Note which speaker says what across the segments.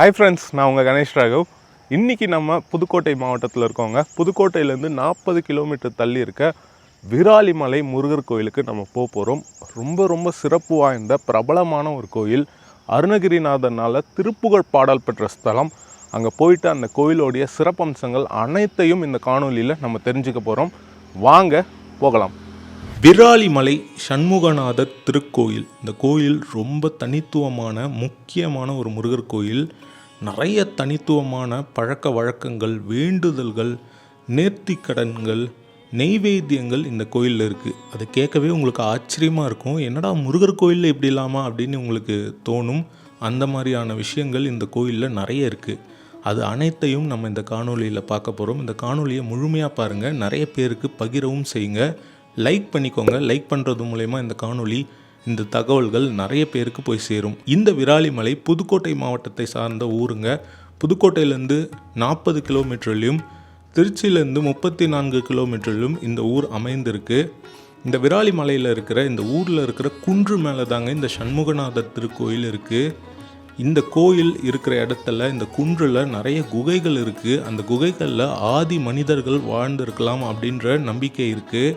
Speaker 1: Hi friends நான் உங்கள் கணேஷ் ராகவ். இன்றைக்கி நம்ம புதுக்கோட்டை மாவட்டத்தில் இருக்கோங்க புதுக்கோட்டையிலேருந்து நாற்பது கிலோமீட்டர் தள்ளி இருக்க விராலிமலை முருகர் கோயிலுக்கு நம்ம போக போகிறோம் ரொம்ப ரொம்ப சிறப்பு வாய்ந்த பிரபலமான ஒரு கோயில். அருணகிரிநாதனால் திருப்புகழ் பாடல் பெற்ற ஸ்தலம். அங்கே போயிட்டு அந்த கோயிலோடைய சிறப்பம்சங்கள் அனைத்தையும் இந்த காணொலியில் நம்ம தெரிஞ்சுக்க போகிறோம் வாங்க போகலாம். விராலிமலை சண்முகநாதர் திருக்கோயில். இந்த கோயில் ரொம்ப தனித்துவமான முக்கியமான ஒரு முருகர் கோயில். நிறைய தனித்துவமான பழக்க வழக்கங்கள் வேண்டுதல்கள் நேர்த்திக்கடன்கள் நெய்வேத்தியங்கள் இந்த கோயிலில் இருக்குது அது கேட்கவே உங்களுக்கு ஆச்சரியமாக இருக்கும். என்னடா முருகர் கோயிலில் இப்படி இல்லாமா அப்படின்னு உங்களுக்கு தோணும். அந்த மாதிரியான விஷயங்கள் இந்த கோயிலில் நிறைய இருக்குது அது அனைத்தையும் நம்ம இந்த காணொலியில் பார்க்க போகிறோம் இந்த காணொலியை முழுமையாக பாருங்கள் நிறைய பேருக்கு பகிரவும் செய்யுங்க. லைக் பண்ணிக்கோங்க. லைக் பண்ணுறது மூலயமா இந்த காணொலி இந்த தகவல்கள் நிறைய பேருக்கு போய் சேரும். இந்த விராலிமலை புதுக்கோட்டை மாவட்டத்தை சார்ந்த ஊருங்க. புதுக்கோட்டையிலேருந்து நாற்பது கிலோமீட்டர்லையும் திருச்சியிலேருந்து முப்பத்தி நான்கு கிலோமீட்டர்லையும் இந்த ஊர் அமைந்திருக்கு. இந்த விராலிமலையில் இருக்கிற இந்த ஊரில் இருக்கிற குன்று மேலே தாங்க இந்த சண்முகநாதர் திருக்கோயில் இருக்குது இந்த கோயில் இருக்கிற இடத்துல இந்த குன்றில் நிறைய குகைகள் இருக்குது அந்த குகைகளில் ஆதி மனிதர்கள் வாழ்ந்திருக்கலாம் அப்படின்ற நம்பிக்கை இருக்குது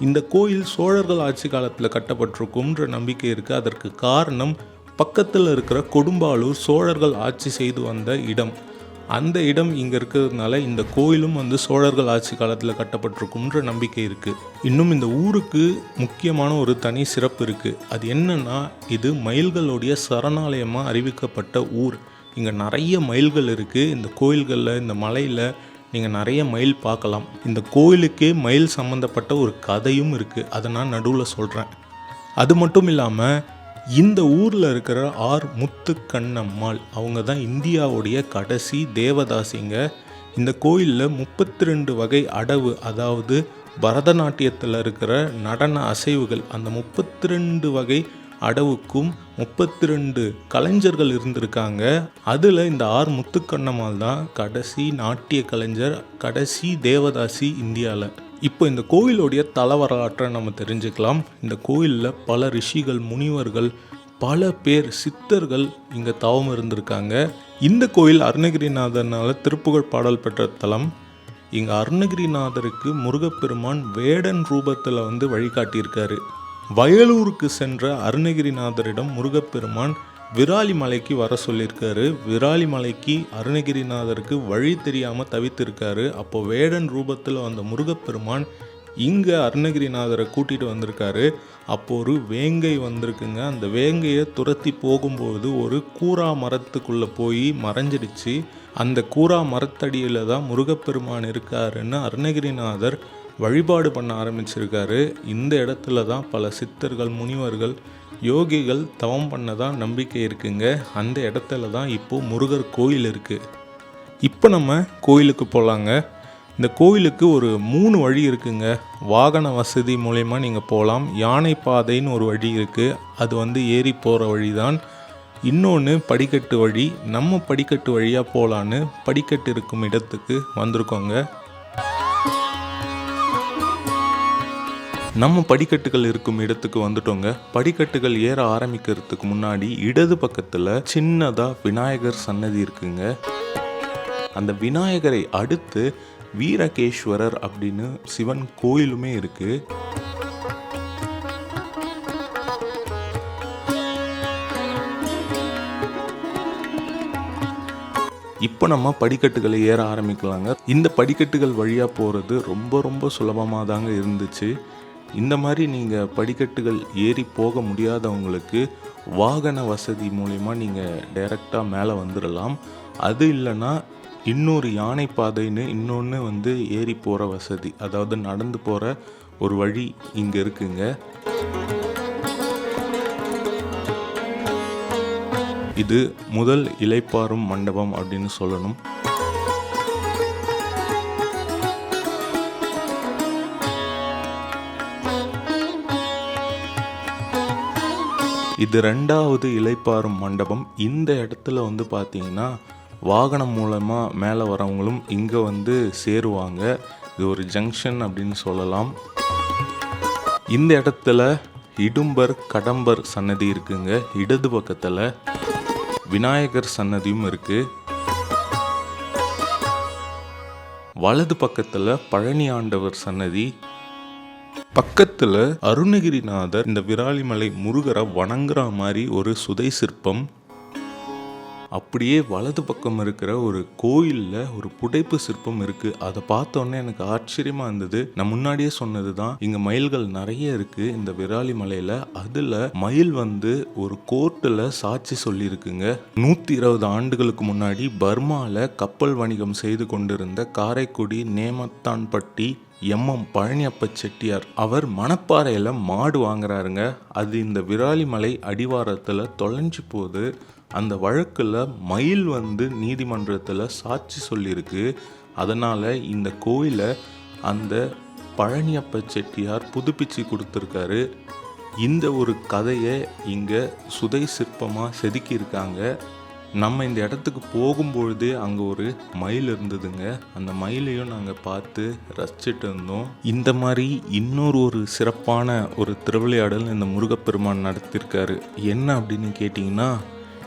Speaker 1: இந்த கோயில் சோழர்கள் ஆட்சி காலத்தில் கட்டப்பட்டிருக்கும்ன்ற நம்பிக்கை இருக்குது அதற்கு காரணம் பக்கத்தில் இருக்கிற கொடும்பாளூர் சோழர்கள் ஆட்சி செய்து வந்த இடம். அந்த இடம் இங்கே இருக்கிறதுனால இந்த கோயிலும் வந்து சோழர்கள் ஆட்சி காலத்தில் கட்டப்பட்டிருக்கும்ன்ற நம்பிக்கை இருக்குது இன்னும் இந்த ஊருக்கு முக்கியமான ஒரு தனி சிறப்பு இருக்குது அது என்னென்னா இது மயில்களுடைய சரணாலயமாக அறிவிக்கப்பட்ட ஊர். இங்கே நிறைய மயில்கள் இருக்குது இந்த கோயில்களில் இந்த மலையில் நீங்கள் நிறைய மயில் பார்க்கலாம். இந்த கோயிலுக்கே மயில் சம்மந்தப்பட்ட ஒரு கதையும் இருக்குது அதை நான் நடுவில் சொல்கிறேன் அது மட்டும் இல்லாமல் இந்த ஊரில் இருக்கிற ஆர். முத்துக்கண்ணம்மாள் அவங்க தான் இந்தியாவுடைய கடைசி தேவதாசிங்க. இந்த கோயிலில் முப்பத்தி ரெண்டு வகை அடவு அதாவது பரதநாட்டியத்தில் இருக்கிற நடன அசைவுகள் அந்த முப்பத்தி ரெண்டு வகை அடவுக்கும் முப்பத்தி ரெண்டு கலைஞர்கள் இருந்திருக்காங்க. அதில் இந்த ஆர் முத்துக்கண்ணம்மாள் தான் கடைசி நாட்டிய கலைஞர் கடைசி தேவதாசி இந்தியாவில் இப்போ இந்த கோயிலுடைய தல வரலாற்றை நம்ம தெரிஞ்சுக்கலாம். இந்த கோயிலில் பல ரிஷிகள் முனிவர்கள் பல பேர் சித்தர்கள் இங்கே தவம் இருந்திருக்காங்க. இந்த கோயில் அருணகிரிநாதர்னால திருப்புகழ் பாடல் பெற்ற தலம். இங்கே அருணகிரிநாதருக்கு முருகப்பெருமான் வேடன் ரூபத்தில் வந்து வழிகாட்டியிருக்காரு. வயலூருக்கு சென்ற அருணகிரிநாதரிடம் முருகப்பெருமான் விராலிமலைக்கு வர சொல்லியிருக்காரு. விராலிமலைக்கு அருணகிரிநாதருக்கு வழி தெரியாமல் தவித்திருக்காரு. அப்போ வேடன் ரூபத்தில் வந்த முருகப்பெருமான் இங்கே அருணகிரிநாதரை கூட்டிகிட்டு வந்திருக்காரு. அப்போ ஒரு வேங்கை வந்திருக்குங்க. அந்த வேங்கையை துரத்தி போகும்போது ஒரு கூரா மரத்துக்குள்ளே போய் மறைஞ்சிடுச்சு. அந்த கூரா மரத்தடியில் தான் முருகப்பெருமான் இருக்காருன்னு அருணகிரிநாதர் வழிபாடு பண்ண ஆரம்பிச்சிருக்காரு. இந்த இடத்துல தான் பல சித்தர்கள் முனிவர்கள் யோகிகள் தவம் பண்ணதான் நம்பிக்கை இருக்குங்க. அந்த இடத்துல தான் இப்போது முருகர் கோயில் இருக்குது இப்போ நம்ம கோயிலுக்கு போகலாங்க இந்த கோயிலுக்கு ஒரு மூணு வழி இருக்குங்க. வாகன வசதி மூலயமா நீங்கள் போகலாம் யானை பாதைன்னு ஒரு வழி இருக்குது அது வந்து ஏறி போகிற வழி தான் இன்னொன்று படிக்கட்டு வழி. நம்ம படிக்கட்டு வழியாக போகலான்னு படிக்கட்டு இருக்கும் இடத்துக்கு வந்திருக்கோங்க. நம்ம படிக்கட்டுகள் இருக்கும் இடத்துக்கு வந்துட்டோங்க. படிக்கட்டுகள் ஏற ஆரம்பிக்கிறதுக்கு முன்னாடி இடது பக்கத்தில் சின்னதாக விநாயகர் சன்னதி இருக்குங்க. அந்த விநாயகரை அடுத்து வீரகேஸ்வரர் அப்படின்னு சிவன் கோயிலுமே இருக்கு. இப்போ நம்ம படிக்கட்டுகளை ஏற ஆரம்பிக்கலாங்க. இந்த படிக்கட்டுகள் வழியாக போகிறது ரொம்ப ரொம்ப சுலபமாக தாங்க இருந்துச்சு. இந்த மாதிரி நீங்கள் படிக்கட்டுகள் ஏறி போக முடியாதவங்களுக்கு வாகன வசதி மூலிமா நீங்கள் டைரெக்டாக மேலே வந்துடலாம் அது இல்லைன்னா இன்னொரு யானை பாதைன்னு இன்னொன்று வந்து ஏறி போகிற வசதி அதாவது நடந்து போகிற ஒரு வழி இங்கே இருக்குங்க. இது முதல் இலைப்பாறும் மண்டபம் அப்படின்னு சொல்லணும். இது ரெண்டாவது இலைப்பாறும் மண்டபம். இந்த இடத்துல வந்து பார்த்தீங்கன்னா வாகனம் மூலமாக மேலே வரவங்களும் இங்கே வந்து சேருவாங்க. இது ஒரு ஜங்ஷன் அப்படின்னு சொல்லலாம். இந்த இடத்துல இடும்பர் கடம்பர் சன்னதி இருக்குங்க. இடது பக்கத்தில் விநாயகர் சன்னதியும் இருக்கு. வலது பக்கத்தில் பழனி ஆண்டவர் சன்னதி பக்கத்துல அருணகிரிநாதர் இந்த விராலிமலை முருகரை வணங்குற மாதிரி ஒரு சுதை சிற்பம் அப்படியே வலது பக்கம் இருக்கிற ஒரு கோயிலில் ஒரு புடைப்பு சிற்பம் இருக்கு. அதை பார்த்தோன்னே எனக்கு ஆச்சரியமா இருந்தது. நான் முன்னாடியே சொன்னது தான் இங்க மயில்கள் நிறைய இருக்கு இந்த விராலி மலையில. அதுல மயில் வந்து ஒரு கோர்ட்டில் சாட்சி சொல்லியிருக்குங்க. நூத்தி இருபது ஆண்டுகளுக்கு முன்னாடி பர்மாவில் கப்பல் வணிகம் செய்து கொண்டிருந்த காரைக்குடி நேமத்தான்பட்டி எம்எம் பழனியப்ப செட்டியார் அவர் மணப்பாறையில் மாடு வாங்குறாருங்க. அது இந்த விராலிமலை அடிவாரத்தில் தொலைஞ்சு போகுது அந்த வழக்கில் மயில் வந்து நீதிமன்றத்தில் சாட்சி சொல்லியிருக்கு அதனால் இந்த கோயிலை அந்த பழனியப்ப செட்டியார் புதுப்பிச்சு கொடுத்துருக்காரு. இந்த ஒரு கதையை இங்கே சுதை சிற்பமாக செதுக்கியிருக்காங்க. நம்ம இந்த இடத்துக்கு போகும்பொழுதே அங்கே ஒரு மயில் இருந்ததுங்க. அந்த மயிலையும் நாங்கள் பார்த்து ரசிச்சுட்டு இருந்தோம். இந்த மாதிரி இன்னொரு ஒரு சிறப்பான ஒரு திருவிளையாடல் இந்த முருகப்பெருமான் நடத்தியிருக்காரு. என்ன அப்படின்னு கேட்டிங்கன்னா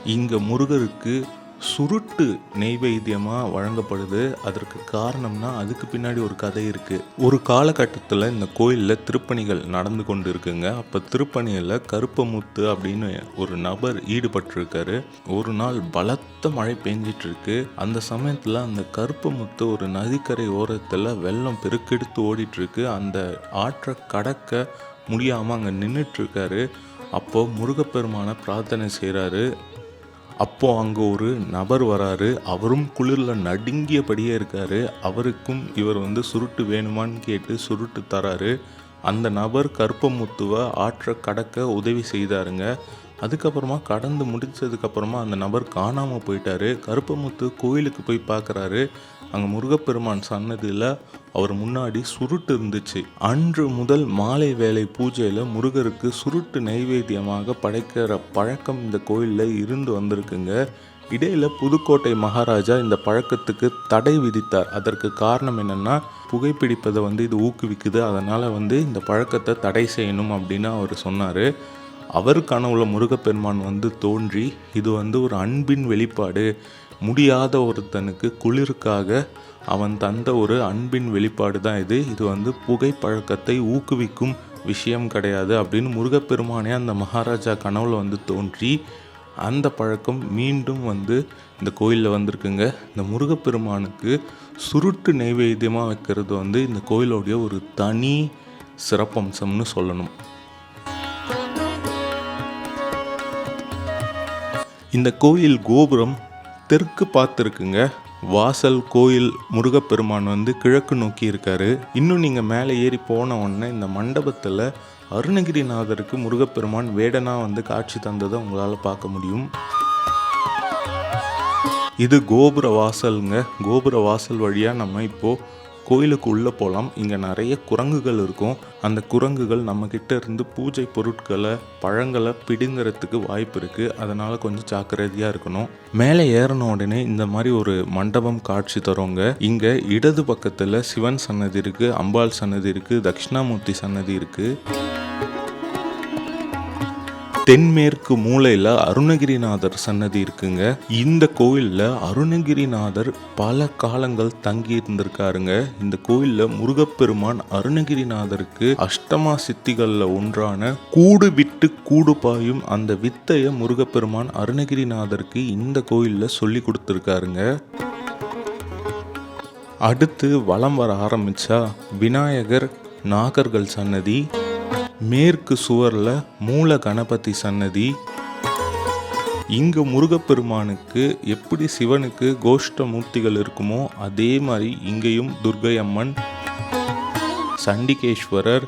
Speaker 1: இங்கே முருகருக்கு சுருட்டு நெய்வேத்தியமாக வழங்கப்படுது. அதற்கு காரணம்னா அதுக்கு பின்னாடி ஒரு கதை இருக்குது ஒரு காலகட்டத்தில் இந்த கோயிலில் திருப்பணிகள் நடந்து கொண்டு இருக்குங்க அப்போ திருப்பணியில் கருப்பமுத்து அப்படின்னு ஒரு நபர் ஈடுபட்டிருக்காரு. ஒரு நாள் பலத்த மழை பெஞ்சிட்ருக்கு. அந்த சமயத்தில் அந்த கருப்பமுத்து ஒரு நதிக்கரை ஓரத்தில் வெள்ளம் பெருக்கெடுத்து ஓடிட்டுருக்கு அந்த ஆற்றை கடக்க முடியாமல் அங்கே நின்றுட்டு இருக்காரு அப்போ முருகப்பெருமான பிரார்த்தனை செய்கிறாரு அப்போ அங்கே ஒரு நபர் வராரு. அவரும் குளிரில் நடுங்கியபடியே இருக்காரு. அவருக்கும் இவர் வந்து சுருட்டு வேணுமான்னு கேட்டு சுருட்டு தராரு. அந்த நபர் கருப்பமுத்துவை ஆற்ற கடக்க உதவி செய்தாருங்க. அதுக்கப்புறமா கடந்து முடிச்சதுக்கப்புறமா அந்த நபர் காணாமல் போயிட்டார். கருப்பமுத்து கோயிலுக்கு போய் பார்க்குறாரு அங்கே முருகப்பெருமான் சன்னதியில் அவர் முன்னாடி சுருட்டு இருந்துச்சு. அன்று முதல் மாலை வேலை பூஜையில் முருகருக்கு சுருட்டு நைவேத்தியமாக படைக்கிற பழக்கம் இந்த கோயிலில் இருந்து வந்திருக்குங்க. இடையில் புதுக்கோட்டை மகாராஜா இந்த பழக்கத்துக்கு தடை விதித்தார். அதற்கு காரணம் என்னென்னா புகைப்பிடிப்பதை வந்து இது ஊக்குவிக்குது. அதனால் வந்து இந்த பழக்கத்தை தடை செய்யணும் அப்படின்னு அவர் சொன்னார். அவர் கனவுல முருகப்பெருமான் வந்து தோன்றி இது வந்து ஒரு அன்பின் வெளிப்பாடு. முடியாத ஒருத்தனுக்கு குளிருக்காக அவன் தந்த ஒரு அன்பின் வெளிப்பாடு தான் இது. இது வந்து புகைப்பழக்கத்தை ஊக்குவிக்கும் விஷயம் கிடையாது அப்படின்னு முருகப்பெருமானே அந்த மகாராஜா கனவுல வந்து தோன்றி அந்த பழக்கம் மீண்டும் வந்து இந்த கோயிலில் வந்திருக்குங்க. இந்த முருகப்பெருமானுக்கு சுருட்டு நைவேத்தியமாக வைக்கிறது வந்து இந்த கோயிலோடைய ஒரு தனி சிறப்பம்சம்னு சொல்லணும். இந்த கோயில் கோபுரம் தெற்கு பார்த்துருக்குங்க. வாசல் கோயில் முருகப்பெருமான் வந்து கிழக்கு நோக்கி இருக்காரு. இன்னும் நீங்கள் மேலே ஏறி போன உடனே இந்த மண்டபத்தில் அருணகிரிநாதருக்கு முருகப்பெருமான் வேடனா வந்து காட்சி தந்ததை உங்களால் பார்க்க முடியும். இது கோபுர வாசலுங்க. கோபுர வாசல் வழியாக நம்ம இப்போது கோயிலுக்கு உள்ளே போகலாம். இங்கே நிறைய குரங்குகள் இருக்கும். அந்த குரங்குகள் நம்மக்கிட்ட இருந்து பூஜை பொருட்களை பழங்களை பிடுங்கிறதுக்கு வாய்ப்பு இருக்குது அதனால் கொஞ்சம் ஜாக்கிரதையாக இருக்கணும். மேலே ஏறின உடனே இந்த மாதிரி ஒரு மண்டபம் காட்சி தருவாங்க. இங்கே இடது பக்கத்தில் சிவன் சன்னதி இருக்குது அம்பாள் சன்னதி இருக்குது தட்சிணாமூர்த்தி சன்னதி இருக்குது தென்மேற்கு மூலையில் அருணகிரிநாதர் சன்னதி இருக்குங்க. இந்த கோயிலில் அருணகிரிநாதர் பல காலங்கள் தங்கி இருந்திருக்காருங்க இந்த கோயிலில் முருகப்பெருமான் அருணகிரிநாதருக்கு அஷ்டமா சித்திகளில் ஒன்றான கூடு விட்டு கூடு பாயும் அந்த வித்தையை முருகப்பெருமான் அருணகிரிநாதருக்கு இந்த கோயிலில் சொல்லி கொடுத்துருக்காருங்க. அடுத்து வலம் வர ஆரம்பிச்சா விநாயகர் நாகர்கள் சன்னதி. மேற்கு சுவரில் மூல கணபதி சன்னதி. இங்கே முருகப்பெருமானுக்கு எப்படி சிவனுக்கு கோஷ்ட மூர்த்திகள் இருக்குமோ அதே மாதிரி இங்கேயும் துர்கை அம்மன் சண்டிகேஸ்வரர்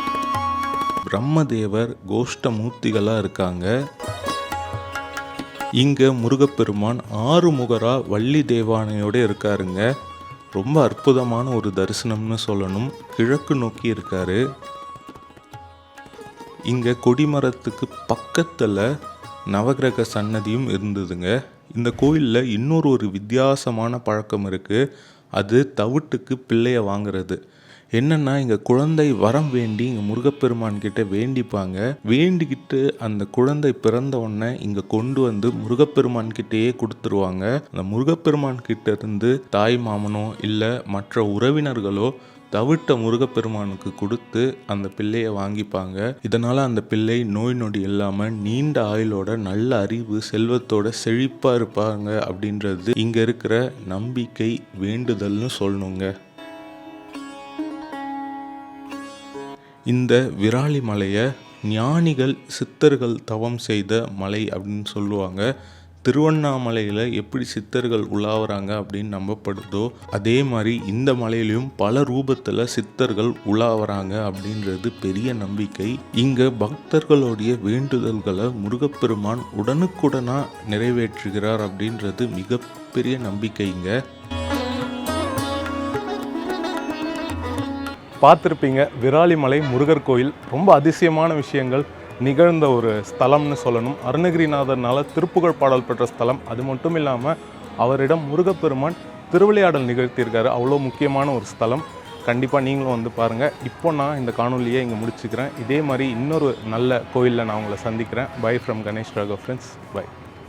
Speaker 1: பிரம்மதேவர் கோஷ்ட மூர்த்திகளாக இருக்காங்க. இங்கே முருகப்பெருமான் ஆறுமுகராக வள்ளி தேவானையோட இருக்காருங்க. ரொம்ப அற்புதமான ஒரு தரிசனம்னு சொல்லணும். கிழக்கு நோக்கி இருக்காரு. இங்கே கொடிமரத்துக்கு பக்கத்தில் நவகிரக சன்னதியும் இருந்ததுங்க. இந்த கோயிலில் இன்னொரு ஒரு வித்தியாசமான பழக்கம் இருக்குது அது தவிட்டுக்கு பிள்ளைய வாங்குறது. என்னென்னா இங்கே குழந்தை வரம் வேண்டி இங்கே முருகப்பெருமான் கிட்ட வேண்டிப்பாங்க. வேண்டிக்கிட்டு அந்த குழந்தை பிறந்த உடனே இங்கே கொண்டு வந்து முருகப்பெருமான் கிட்டேயே கொடுத்துருவாங்க. அந்த முருகப்பெருமான் கிட்ட இருந்து தாய் மாமனோ இல்லை மற்ற உறவினர்களோ தவிட்ட முருகப்பெருமானுக்கு கொடுத்து அந்த பிள்ளையை வாங்கிப்பாங்க. இதனால அந்த பிள்ளை நோய் நொடி இல்லாமல் நீண்ட ஆயுளோட நல்ல அறிவு செல்வத்தோட செழிப்பா இருப்பாங்க அப்படின்றது இங்க இருக்கிற நம்பிக்கை வேண்டுதல்னு சொல்லணுங்க. இந்த விராலி மலையை ஞானிகள் சித்தர்கள் தவம் செய்த மலை அப்படின்னு சொல்லுவாங்க. திருவண்ணாமலையில் எப்படி சித்தர்கள் உலாவுறாங்க அப்படின்னு நம்பப்படுதோ அதே மாதிரி இந்த மலையிலையும் பல ரூபத்தில் சித்தர்கள் உலாவுறாங்க அப்படின்றது பெரிய நம்பிக்கை. இங்கே பக்தர்களுடைய வேண்டுதல்களை முருகப்பெருமான் உடனுக்குடனாக நிறைவேற்றுகிறார் அப்படின்றது மிகப்பெரிய நம்பிக்கைங்க பார்த்துருப்பீங்க விராலிமலை முருகர் கோயில். ரொம்ப அதிசயமான விஷயங்கள். நிகழ்ந்த ஒரு ஸ்தலம்னு சொல்லணும். அருணகிரிநாதர்னால திருப்புகழ் பாடல் பெற்ற ஸ்தலம். அது மட்டும் இல்லாமல் அவரிடம் முருகப்பெருமான் திருவிளையாடல் நிகழ்த்தியிருக்காரு. அவ்வளோ முக்கியமான ஒரு ஸ்தலம். கண்டிப்பாக நீங்களும் வந்து பாருங்கள் இப்போ நான் இந்த காணொலியை இங்கே முடிச்சுக்கிறேன். இதே மாதிரி இன்னொரு நல்ல கோயிலில் நான் உங்களை சந்திக்கிறேன். Bye from Ganesh Raghav friends bye